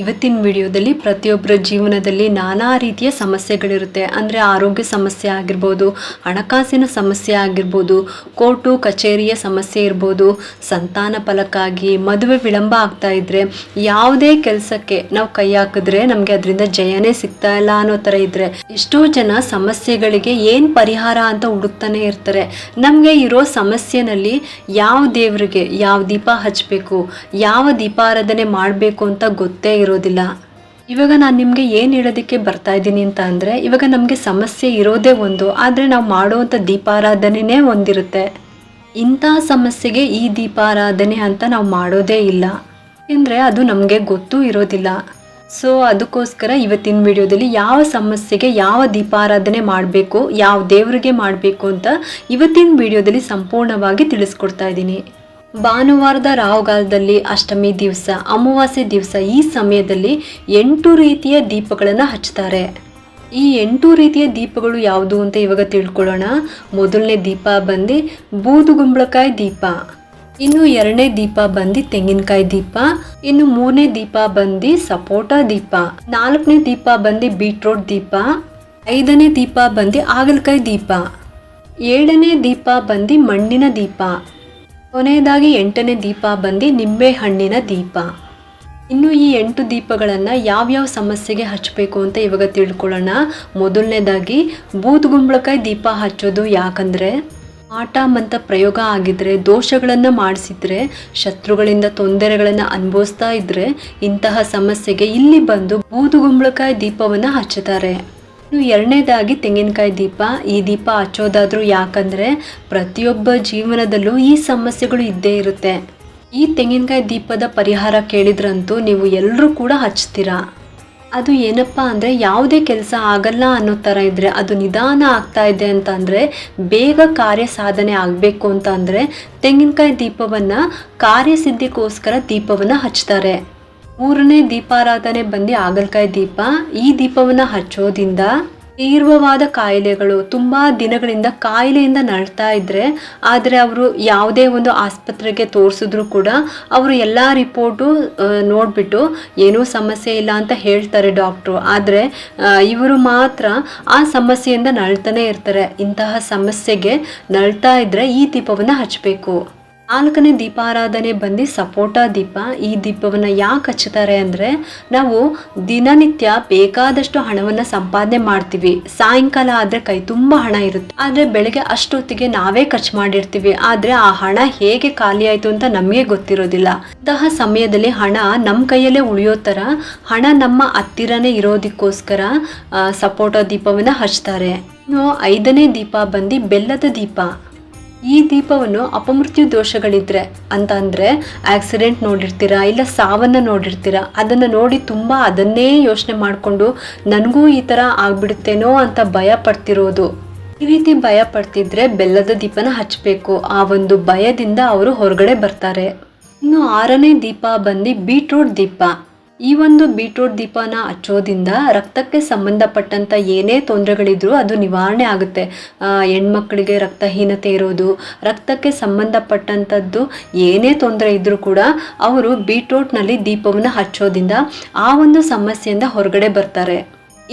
ಇವತ್ತಿನ ವಿಡಿಯೋದಲ್ಲಿ ಪ್ರತಿಯೊಬ್ಬರ ಜೀವನದಲ್ಲಿ ನಾನಾ ರೀತಿಯ ಸಮಸ್ಯೆಗಳಿರುತ್ತೆ. ಅಂದರೆ ಆರೋಗ್ಯ ಸಮಸ್ಯೆ ಆಗಿರ್ಬೋದು, ಹಣಕಾಸಿನ ಸಮಸ್ಯೆ ಆಗಿರ್ಬೋದು, ಕೋರ್ಟು, ಕಚೇರಿಯ ಸಮಸ್ಯೆ ಇರ್ಬೋದು, ಸಂತಾನ ಫಲಕ್ಕಾಗಿ ಮದುವೆ ವಿಳಂಬ ಆಗ್ತಾ ಇದ್ರೆ ಯಾವುದೇ ಕೆಲಸಕ್ಕೆ ನಾವು ಕೈ ಹಾಕಿದ್ರೆ ನಮಗೆ ಅದರಿಂದ ಜಯನೇ ಸಿಗ್ತಾ ಇಲ್ಲ ಅನ್ನೋ ಥರ ಇದ್ರೆ ಎಷ್ಟೋ ಜನ ಸಮಸ್ಯೆಗಳಿಗೆ ಏನು ಪರಿಹಾರ ಅಂತ ಹುಡುಕ್ತಾನೆ ಇರ್ತಾರೆ. ನಮಗೆ ಇರೋ ಸಮಸ್ಯೆನಲ್ಲಿ ಯಾವ ದೇವರಿಗೆ ಯಾವ ದೀಪ ಹಚ್ಚಬೇಕು ಯಾವ ದೀಪಾರಾಧನೆ ಮಾಡಬೇಕು ಅಂತ ಗೊತ್ತೇ ಇರೋದಿಲ್ಲ. ಇವಾಗ ನಾನು ನಿಮಗೆ ಏನು ಹೇಳೋದಕ್ಕೆ ಬರ್ತಾ ಇದ್ದೀನಿ ಅಂತ ಅಂದರೆ, ಇವಾಗ ನಮಗೆ ಸಮಸ್ಯೆ ಇರೋದೇ ಒಂದು, ಆದರೆ ನಾವು ಮಾಡುವಂಥ ದೀಪಾರಾಧನೆನೇ ಒಂದಿರುತ್ತೆ. ಇಂಥ ಸಮಸ್ಯೆಗೆ ಈ ದೀಪಾರಾಧನೆ ಅಂತ ನಾವು ಮಾಡೋದೇ ಇಲ್ಲ. ಅಂದರೆ ಅದು ನಮಗೆ ಗೊತ್ತೂ ಇರೋದಿಲ್ಲ. ಸೊ ಅದಕ್ಕೋಸ್ಕರ ಇವತ್ತಿನ ವಿಡಿಯೋದಲ್ಲಿ ಯಾವ ಸಮಸ್ಯೆಗೆ ಯಾವ ದೀಪಾರಾಧನೆ ಮಾಡಬೇಕು, ಯಾವ ದೇವರಿಗೆ ಮಾಡಬೇಕು ಅಂತ ಇವತ್ತಿನ ವಿಡಿಯೋದಲ್ಲಿ ಸಂಪೂರ್ಣವಾಗಿ ತಿಳಿಸ್ಕೊಡ್ತಾ ಇದ್ದೀನಿ. ಭಾನುವಾರದ ರಾಹುಗಾಲದಲ್ಲಿ ಅಷ್ಟಮಿ ದಿವಸ, ಅಮಾವಾಸ್ಯೆ ದಿವಸ ಈ ಸಮಯದಲ್ಲಿ ಎಂಟು ರೀತಿಯ ದೀಪಗಳನ್ನು ಹಚ್ತಾರೆ ಈ ಎಂಟು ರೀತಿಯ ದೀಪಗಳು ಯಾವುದು ಅಂತ ಇವಾಗ ತಿಳ್ಕೊಳ್ಳೋಣ. ಮೊದಲನೇ ದೀಪ ಬಂದು ಬೂದುಗುಂಬಳಕಾಯಿ ದೀಪ, ಇನ್ನು ಎರಡನೇ ದೀಪ ಬಂದು ತೆಂಗಿನಕಾಯಿ ದೀಪ, ಇನ್ನು ಮೂರನೇ ದೀಪ ಬಂದು ಸಪೋಟ ದೀಪ, ನಾಲ್ಕನೇ ದೀಪ ಬಂದು ಬೀಟ್ರೋಟ್ ದೀಪ, ಐದನೇ ದೀಪ ಬಂದು ಹಾಗಲಕಾಯಿ ದೀಪ, ಏಳನೇ ದೀಪ ಬಂದು ಮಣ್ಣಿನ ದೀಪ ಕೊನೆಯದಾಗಿ ಎಂಟನೇ ದೀಪ ಬಂದು ನಿಂಬೆ ಹಣ್ಣಿನ ದೀಪ. ಇನ್ನು ಈ ಎಂಟು ದೀಪಗಳನ್ನು ಯಾವ್ಯಾವ ಸಮಸ್ಯೆಗೆ ಹಚ್ಚಬೇಕು ಅಂತ ಇವಾಗ ತಿಳ್ಕೊಳ್ಳೋಣ. ಮೊದಲನೇದಾಗಿ ಬೂದುಗುಂಬಳಕಾಯಿ ದೀಪ ಹಚ್ಚೋದು ಯಾಕಂದರೆ ಆಟ ಮಂತ ಪ್ರಯೋಗ ಆಗಿದ್ರೆ, ದೋಷಗಳನ್ನು ಮಾಡಿಸಿದ್ರೆ, ಶತ್ರುಗಳಿಂದ ತೊಂದರೆಗಳನ್ನು ಅನುಭವಿಸ್ತಾ ಇದ್ರೆ ಇಂತಹ ಸಮಸ್ಯೆಗೆ ಇಲ್ಲಿ ಬಂದು ಬೂದುಗುಂಬಳಕಾಯಿ ದೀಪವನ್ನು ಹಚ್ಚುತ್ತಾರೆ. ಎರಡನೇದಾಗಿ ತೆಂಗಿನಕಾಯಿ ದೀಪ. ಈ ದೀಪ ಹಚ್ಚೋದಾದ್ರೂ ಯಾಕಂದರೆ ಪ್ರತಿಯೊಬ್ಬ ಜೀವನದಲ್ಲೂ ಈ ಸಮಸ್ಯೆಗಳು ಇದ್ದೇ ಇರುತ್ತೆ. ಈ ತೆಂಗಿನಕಾಯಿ ದೀಪದ ಪರಿಹಾರ ಕೇಳಿದ್ರಂತೂ ನೀವು ಎಲ್ಲರೂ ಕೂಡ ಹಚ್ತೀರಾ? ಅದು ಏನಪ್ಪ ಅಂದರೆ ಯಾವುದೇ ಕೆಲಸ ಆಗಲ್ಲ ಅನ್ನೋ ಥರ ಇದ್ದರೆ ಅದು ನಿಧಾನ ಆಗ್ತಾ ಇದೆ ಅಂತ ಅಂದರೆ, ಬೇಗ ಕಾರ್ಯ ಸಾಧನೆ ಆಗಬೇಕು ಅಂತ ಅಂದರೆ ತೆಂಗಿನಕಾಯಿ ದೀಪವನ್ನು ಕಾರ್ಯಸಿದ್ಧಿಗೋಸ್ಕರ ದೀಪವನ್ನು ಹಚ್ತಾರೆ. ಮೂರನೇ ದೀಪಾರಾಧನೆ ಬಂದು ಆಗಲ್ಕಾಯಿ ದೀಪ. ಈ ದೀಪವನ್ನು ಹಚ್ಚೋದ್ರಿಂದ ತೀವ್ರವಾದ ಕಾಯಿಲೆಗಳು ತುಂಬ ದಿನಗಳಿಂದ ಕಾಯಿಲೆಯಿಂದ ನಡ್ತಾ ಇದ್ರೆ, ಆದರೆ ಅವರು ಯಾವುದೇ ಒಂದು ಆಸ್ಪತ್ರೆಗೆ ತೋರಿಸಿದ್ರು ಕೂಡ ಅವರು ಎಲ್ಲ ರಿಪೋರ್ಟು ನೋಡಿಬಿಟ್ಟು ಏನೂ ಸಮಸ್ಯೆ ಇಲ್ಲ ಅಂತ ಹೇಳ್ತಾರೆ ಡಾಕ್ಟ್ರು. ಆದರೆ ಇವರು ಮಾತ್ರ ಆ ಸಮಸ್ಯೆಯಿಂದ ನಳ್ತಾನೆ ಇರ್ತಾರೆ. ಇಂತಹ ಸಮಸ್ಯೆಗೆ ನಳ್ತಾ ಇದ್ರೆ ಈ ದೀಪವನ್ನು ಹಚ್ಚಬೇಕು. ನಾಲ್ಕನೇ ದೀಪಾರಾಧನೆ ಬಂದು ಸಪೋಟ ದೀಪ. ಈ ದೀಪವನ್ನು ಯಾಕೆ ಹಚ್ಚುತ್ತಾರೆ ಅಂದರೆ ನಾವು ದಿನನಿತ್ಯ ಬೇಕಾದಷ್ಟು ಹಣವನ್ನು ಸಂಪಾದನೆ ಮಾಡ್ತೀವಿ. ಸಾಯಂಕಾಲ ಆದರೆ ಕೈ ತುಂಬ ಹಣ ಇರುತ್ತೆ. ಆದರೆ ಬೆಳಗ್ಗೆ ಅಷ್ಟೊತ್ತಿಗೆ ನಾವೇ ಖರ್ಚು ಮಾಡಿರ್ತೀವಿ. ಆದರೆ ಆ ಹಣ ಹೇಗೆ ಖಾಲಿ ಆಯಿತು ಅಂತ ನಮಗೆ ಗೊತ್ತಿರೋದಿಲ್ಲ. ಅಂತಹ ಸಮಯದಲ್ಲಿ ಹಣ ನಮ್ಮ ಕೈಯಲ್ಲೇ ಉಳಿಯೋ ಥರ ಹಣ ನಮ್ಮ ಹತ್ತಿರನೇ ಇರೋದಕ್ಕೋಸ್ಕರ ಸಪೋಟ ದೀಪವನ್ನು ಹಚ್ತಾರೆ. ಇನ್ನು ಐದನೇ ದೀಪ ಬಂದು ಬೆಲ್ಲದ ದೀಪ. ಈ ದೀಪವನ್ನು ಅಪಮೃತ್ಯು ದೋಷಗಳಿದ್ರೆ ಅಂತ ಅಂದರೆ ಆಕ್ಸಿಡೆಂಟ್ ನೋಡಿರ್ತೀರಾ, ಇಲ್ಲ ಸಾವನ್ನು ನೋಡಿರ್ತೀರಾ, ಅದನ್ನು ನೋಡಿ ತುಂಬ ಅದನ್ನೇ ಯೋಚನೆ ಮಾಡಿಕೊಂಡು ನನಗೂ ಈ ಥರ ಆಗ್ಬಿಡುತ್ತೇನೋ ಅಂತ ಭಯ ಪಡ್ತಿರೋದು. ಈ ರೀತಿ ಭಯ ಪಡ್ತಿದ್ರೆ ಬೆಲ್ಲದ ದೀಪನ ಹಚ್ಚಬೇಕು ಆ ಒಂದು ಭಯದಿಂದ ಅವರು ಹೊರಗಡೆ ಬರ್ತಾರೆ. ಇನ್ನು ಆರನೇ ದೀಪ ಬಂದು ಬೀಟ್ರೂಟ್ ದೀಪ. ಈ ಒಂದು ಬೀಟ್ರೂಟ್ ದೀಪನ ಹಚ್ಚೋದ್ರಿಂದ ರಕ್ತಕ್ಕೆ ಸಂಬಂಧಪಟ್ಟಂಥ ಏನೇ ತೊಂದರೆಗಳಿದ್ರೂ ಅದು ನಿವಾರಣೆ ಆಗುತ್ತೆ. ಹೆಣ್ಮಕ್ಳಿಗೆ ರಕ್ತಹೀನತೆ ಇರೋದು, ರಕ್ತಕ್ಕೆ ಸಂಬಂಧಪಟ್ಟಂಥದ್ದು ಏನೇ ತೊಂದರೆ ಇದ್ದರೂ ಕೂಡ ಅವರು ಬೀಟ್ರೂಟ್ನಲ್ಲಿ ದೀಪವನ್ನು ಹಚ್ಚೋದ್ರಿಂದ ಆ ಒಂದು ಸಮಸ್ಯೆಯಿಂದ ಹೊರಗಡೆ ಬರ್ತಾರೆ.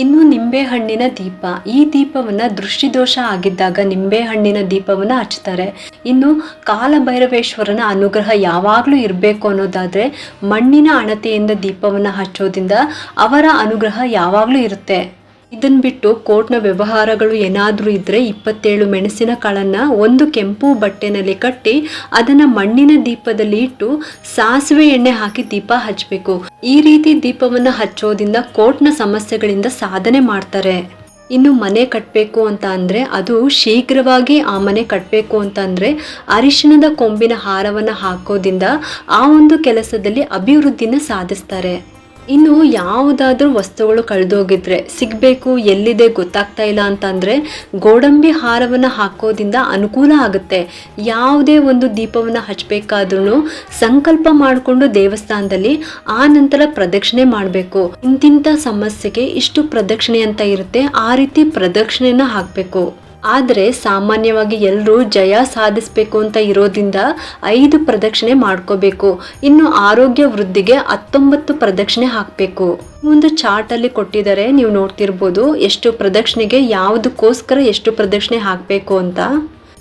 ಇನ್ನು ನಿಂಬೆಹಣ್ಣಿನ ದೀಪ. ಈ ದೀಪವನ್ನು ದೃಷ್ಟಿದೋಷ ಆಗಿದ್ದಾಗ ನಿಂಬೆಹಣ್ಣಿನ ದೀಪವನ್ನು ಹಚ್ತಾರೆ ಇನ್ನು ಕಾಲಭೈರವೇಶ್ವರನ ಅನುಗ್ರಹ ಯಾವಾಗಲೂ ಇರಬೇಕು ಅನ್ನೋದಾದರೆ ಮಣ್ಣಿನ ಅಣತೆಯಿಂದ ದೀಪವನ್ನು ಹಚ್ಚೋದ್ರಿಂದ ಅವರ ಅನುಗ್ರಹ ಯಾವಾಗಲೂ ಇರುತ್ತೆ. ಇದನ್ನ ಬಿಟ್ಟು ಕೋರ್ಟ್ನ ವ್ಯವಹಾರಗಳು ಏನಾದರೂ ಇದ್ದರೆ ಇಪ್ಪತ್ತೇಳು ಮೆಣಸಿನ ಕಾಳನ್ನು ಒಂದು ಕೆಂಪು ಬಟ್ಟೆನಲ್ಲಿ ಕಟ್ಟಿ ಅದನ್ನು ಮಣ್ಣಿನ ದೀಪದಲ್ಲಿ ಇಟ್ಟು ಸಾಸಿವೆ ಎಣ್ಣೆ ಹಾಕಿ ದೀಪ ಹಚ್ಚಬೇಕು ಈ ರೀತಿ ದೀಪವನ್ನು ಹಚ್ಚೋದ್ರಿಂದ ಕೋರ್ಟ್ನ ಸಮಸ್ಯೆಗಳಿಂದ ಸಾಧನೆ ಮಾಡ್ತಾರೆ. ಇನ್ನು ಮನೆ ಕಟ್ಟಬೇಕು ಅಂತ ಅಂದರೆ ಅದು ಶೀಘ್ರವಾಗಿ ಆ ಮನೆ ಕಟ್ಟಬೇಕು ಅಂತ ಅಂದರೆ ಅರಿಶಿಣದ ಕೊಂಬಿನ ಹಾರವನ್ನು ಹಾಕೋದಿಂದ ಆ ಒಂದು ಕೆಲಸದಲ್ಲಿ ಅಭಿವೃದ್ಧಿನ ಸಾಧಿಸ್ತಾರೆ. ಇನ್ನು ಯಾವುದಾದ್ರೂ ವಸ್ತುಗಳು ಕಳೆದೋಗಿದ್ರೆ, ಸಿಗಬೇಕು, ಎಲ್ಲಿದೆ ಗೊತ್ತಾಗ್ತಾ ಇಲ್ಲ ಅಂತಂದ್ರೆ ಗೋಡಂಬಿ ಹಾರವನ್ನು ಹಾಕೋದಿಂದ ಅನುಕೂಲ ಆಗುತ್ತೆ. ಯಾವುದೇ ಒಂದು ದೀಪವನ್ನು ಹಚ್ಚಬೇಕಾದ್ರೂ ಸಂಕಲ್ಪ ಮಾಡಿಕೊಂಡು ದೇವಸ್ಥಾನದಲ್ಲಿ ಆ ನಂತರ ಪ್ರದಕ್ಷಿಣೆ ಮಾಡಬೇಕು. ಇಂತಿಂಥ ಸಮಸ್ಯೆಗೆ ಇಷ್ಟು ಪ್ರದಕ್ಷಿಣೆ ಅಂತ ಇರುತ್ತೆ, ಆ ರೀತಿ ಪ್ರದಕ್ಷಿಣೆನ ಹಾಕಬೇಕು. ಆದರೆ ಸಾಮಾನ್ಯವಾಗಿ ಎಲ್ಲರೂ ಜಯ ಸಾಧಿಸಬೇಕು ಅಂತ ಇರೋದ್ರಿಂದ ಐದು ಪ್ರದಕ್ಷಿಣೆ ಮಾಡ್ಕೋಬೇಕು. ಇನ್ನು ಆರೋಗ್ಯ ವೃದ್ಧಿಗೆ ಹತ್ತೊಂಬತ್ತು ಪ್ರದಕ್ಷಿಣೆ ಹಾಕಬೇಕು. ಒಂದು ಚಾರ್ಟಲ್ಲಿ ಕೊಟ್ಟಿದ್ದಾರೆ, ನೀವು ನೋಡ್ತಿರ್ಬೋದು. ಎಷ್ಟು ಪ್ರದಕ್ಷಿಣೆಗೆ ಯಾವುದಕ್ಕೋಸ್ಕರ ಎಷ್ಟು ಪ್ರದಕ್ಷಿಣೆ ಹಾಕಬೇಕು ಅಂತ.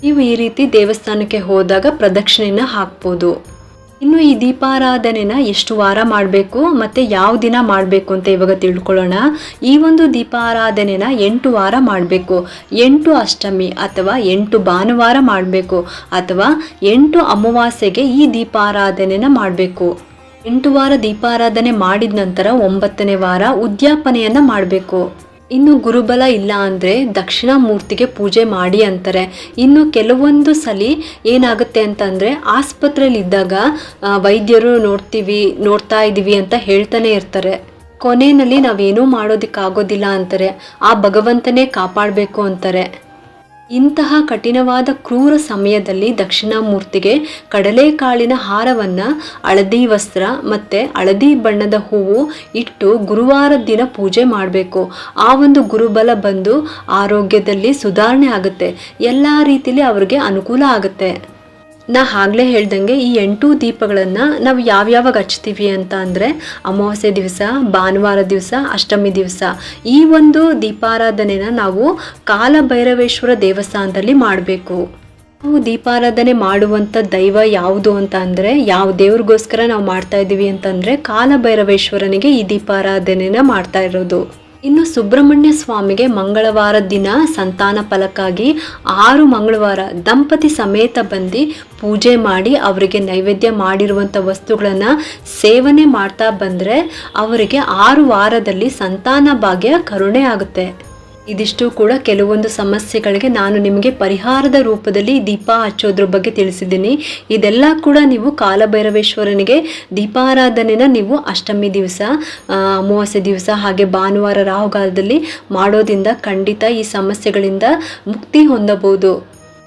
ನೀವು ಈ ರೀತಿ ದೇವಸ್ಥಾನಕ್ಕೆ ಹೋದಾಗ ಪ್ರದಕ್ಷಿಣೆನ ಹಾಕ್ಬೋದು. ಇನ್ನು ಈ ದೀಪಾರಾಧನೆನ ಎಷ್ಟು ವಾರ ಮಾಡಬೇಕು, ಮತ್ತು ಯಾವ ದಿನ ಮಾಡಬೇಕು ಅಂತ ಇವಾಗ ತಿಳ್ಕೊಳ್ಳೋಣ. ಈ ಒಂದು ದೀಪಾರಾಧನೆನ ಎಂಟು ವಾರ ಮಾಡಬೇಕು. ಎಂಟು ಅಷ್ಟಮಿ ಅಥವಾ ಎಂಟು ಭಾನುವಾರ ಮಾಡಬೇಕು, ಅಥವಾ ಎಂಟು ಅಮಾವಾಸ್ಯೆಗೆ ಈ ದೀಪಾರಾಧನೆನ ಮಾಡಬೇಕು. ಎಂಟು ವಾರ ದೀಪಾರಾಧನೆ ಮಾಡಿದ ನಂತರ ಒಂಬತ್ತನೇ ವಾರ ಉದ್ಯಾಪನೆಯನ್ನು ಮಾಡಬೇಕು. ಇನ್ನು ಗುರುಬಲ ಇಲ್ಲ ಅಂದರೆ ದಕ್ಷಿಣ ಮೂರ್ತಿಗೆ ಪೂಜೆ ಮಾಡಿ ಅಂತಾರೆ. ಇನ್ನು ಕೆಲವೊಂದು ಸಲ ಏನಾಗುತ್ತೆ ಅಂತಂದರೆ ಆಸ್ಪತ್ರೆಯಲ್ಲಿ ಇದ್ದಾಗ ವೈದ್ಯರು ನೋಡ್ತೀವಿ, ನೋಡ್ತಾ ಇದ್ದೀವಿ ಅಂತ ಹೇಳ್ತಾನೆ ಇರ್ತಾರೆ. ಕೊನೆಯಲ್ಲಿ ನಾವೇನೂ ಮಾಡೋದಕ್ಕಾಗೋದಿಲ್ಲ ಅಂತಾರೆ. ಆ ಭಗವಂತನೇ ಕಾಪಾಡಬೇಕು ಅಂತಾರೆ. ಇಂತಹ ಕಠಿಣವಾದ ಕ್ರೂರ ಸಮಯದಲ್ಲಿ ದಕ್ಷಿಣಾಮೂರ್ತಿಗೆ ಕಡಲೆಕಾಳಿನ ಹಾರವನ್ನು, ಹಳದಿ ವಸ್ತ್ರ ಮತ್ತು ಹಳದಿ ಬಣ್ಣದ ಹೂವು ಇಟ್ಟು ಗುರುವಾರ ದಿನ ಪೂಜೆ ಮಾಡಬೇಕು. ಆ ಒಂದು ಗುರುಬಲ ಬಂದು ಆರೋಗ್ಯದಲ್ಲಿ ಸುಧಾರಣೆ ಆಗುತ್ತೆ. ಎಲ್ಲ ರೀತಿಲಿ ಅವ್ರಿಗೆ ಅನುಕೂಲ ಆಗುತ್ತೆ. ನಾ ಆಗಲೇ ಹೇಳ್ದಂಗೆ ಈ ಎಂಟು ದೀಪಗಳನ್ನು ನಾವು ಯಾವ್ಯಾವಾಗ ಹಚ್ತೀವಿ ಅಂತ ಅಂದರೆ ಅಮಾವಾಸ್ಯೆ ದಿವಸ, ಭಾನುವಾರ ದಿವಸ, ಅಷ್ಟಮಿ ದಿವಸ. ಈ ಒಂದು ದೀಪಾರಾಧನೆನ ನಾವು ಕಾಲಭೈರವೇಶ್ವರ ದೇವಸ್ಥಾನದಲ್ಲಿ ಮಾಡಬೇಕು. ನಾವು ದೀಪಾರಾಧನೆ ಮಾಡುವಂಥ ದೈವ ಯಾವುದು ಅಂತ ಅಂದರೆ ಯಾವ ದೇವ್ರಿಗೋಸ್ಕರ ನಾವು ಮಾಡ್ತಾ ಇದ್ದೀವಿ ಅಂತಂದರೆ ಕಾಲಭೈರವೇಶ್ವರನಿಗೆ ಈ ದೀಪಾರಾಧನೆನ ಮಾಡ್ತಾ ಇರೋದು. ಇನ್ನು ಸುಬ್ರಹ್ಮಣ್ಯ ಸ್ವಾಮಿಗೆ ಮಂಗಳವಾರ ದಿನ ಸಂತಾನ ಫಲಕ್ಕಾಗಿ ಆರು ಮಂಗಳವಾರ ದಂಪತಿ ಸಮೇತ ಬಂದು ಪೂಜೆ ಮಾಡಿ ಅವರಿಗೆ ನೈವೇದ್ಯ ಮಾಡಿರುವಂಥ ವಸ್ತುಗಳನ್ನು ಸೇವನೆ ಮಾಡ್ತಾ ಬಂದರೆ ಅವರಿಗೆ ಆರು ವಾರದಲ್ಲಿ ಸಂತಾನ ಭಾಗ್ಯ ಕರುಣೆ ಆಗುತ್ತೆ. ಇದಿಷ್ಟು ಕೂಡ ಕೆಲವೊಂದು ಸಮಸ್ಯೆಗಳಿಗೆ ನಾನು ನಿಮಗೆ ಪರಿಹಾರದ ರೂಪದಲ್ಲಿ ದೀಪ ಹಚ್ಚೋದ್ರ ಬಗ್ಗೆ ತಿಳಿಸಿದ್ದೀನಿ. ಇದೆಲ್ಲ ಕೂಡ ನೀವು ಕಾಲಭೈರವೇಶ್ವರನಿಗೆ ದೀಪಾರಾಧನೆನ ನೀವು ಅಷ್ಟಮಿ ದಿವಸ ಅಮಾವಾಸ್ಯೆ ದಿವಸ ಹಾಗೆ ಭಾನುವಾರ ರಾಹುಗಾಲದಲ್ಲಿ ಮಾಡೋದ್ರಿಂದ ಖಂಡಿತ ಈ ಸಮಸ್ಯೆಗಳಿಂದ ಮುಕ್ತಿ ಹೊಂದಬಹುದು.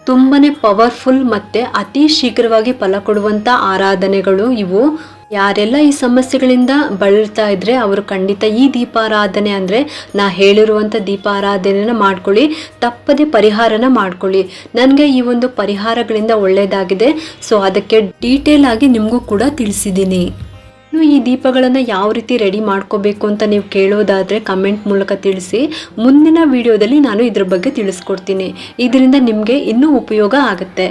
ತುಂಬನೇ ಪವರ್ಫುಲ್ ಮತ್ತು ಅತಿ ಶೀಘ್ರವಾಗಿ ಫಲ ಕೊಡುವಂಥ ಆರಾಧನೆಗಳು ಇವು. ಯಾರೆಲ್ಲ ಈ ಸಮಸ್ಯೆಗಳಿಂದ ಬಳಲ್ತಾ ಇದ್ರೆ ಅವರು ಖಂಡಿತ ಈ ದೀಪಾರಾಧನೆ ಅಂದರೆ ನಾ ಹೇಳಿರುವಂಥ ದೀಪಾರಾಧನೆನ ಮಾಡ್ಕೊಳ್ಳಿ, ತಪ್ಪದೆ ಪರಿಹಾರನ ಮಾಡ್ಕೊಳ್ಳಿ. ನನಗೆ ಈ ಒಂದು ಪರಿಹಾರಗಳಿಂದ ಒಳ್ಳೆಯದಾಗಿದೆ ಸೊ ಅದಕ್ಕೆ ಡೀಟೇಲ್ ಆಗಿ ನಿಮಗೂ ಕೂಡ ತಿಳಿಸಿದ್ದೀನಿ. ಇನ್ನು ಈ ದೀಪಗಳನ್ನು ಯಾವ ರೀತಿ ರೆಡಿ ಮಾಡ್ಕೋಬೇಕು ಅಂತ ನೀವು ಕೇಳೋದಾದರೆ ಕಮೆಂಟ್ ಮೂಲಕ ತಿಳಿಸಿ. ಮುಂದಿನ ವಿಡಿಯೋದಲ್ಲಿ ನಾನು ಇದ್ರ ಬಗ್ಗೆ ತಿಳಿಸ್ಕೊಡ್ತೀನಿ. ಇದರಿಂದ ನಿಮಗೆ ಇನ್ನೂ ಉಪಯೋಗ ಆಗುತ್ತೆ.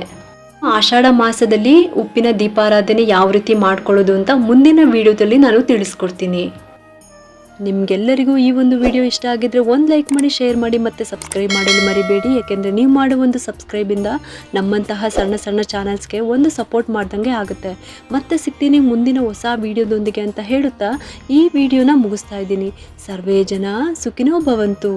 ಆಷಾಢ ಮಾಸದಲ್ಲಿ ಉಪ್ಪಿನ ದೀಪಾರಾಧನೆ ಯಾವ ರೀತಿ ಮಾಡ್ಕೊಳ್ಳೋದು ಅಂತ ಮುಂದಿನ ವಿಡಿಯೋದಲ್ಲಿ ನಾನು ತಿಳಿಸ್ಕೊಡ್ತೀನಿ. ನಿಮ್ಗೆಲ್ಲರಿಗೂ ಈ ಒಂದು ವಿಡಿಯೋ ಇಷ್ಟ ಆಗಿದ್ರೆ ಒಂದು ಲೈಕ್ ಮಾಡಿ, ಶೇರ್ ಮಾಡಿ ಮತ್ತು ಸಬ್ಸ್ಕ್ರೈಬ್ ಮಾಡಲು ಮರಿಬೇಡಿ. ಯಾಕೆಂದರೆ ನೀವು ಮಾಡೋ ಒಂದು ಸಬ್ಸ್ಕ್ರೈಬಿಂದ ನಮ್ಮಂತಹ ಸಣ್ಣ ಸಣ್ಣ ಚಾನಲ್ಸ್ಗೆ ಒಂದು ಸಪೋರ್ಟ್ ಮಾಡ್ದಂಗೆ ಆಗುತ್ತೆ. ಮತ್ತೆ ಸಿಗ್ತೀನಿ ಮುಂದಿನ ಹೊಸ ವಿಡಿಯೋದೊಂದಿಗೆ ಅಂತ ಹೇಳುತ್ತಾ ಈ ವಿಡಿಯೋನ ಮುಗಿಸ್ತಾ ಇದ್ದೀನಿ. ಸರ್ವೇ ಜನ ಸುಖಿನೋ ಭವಂತು.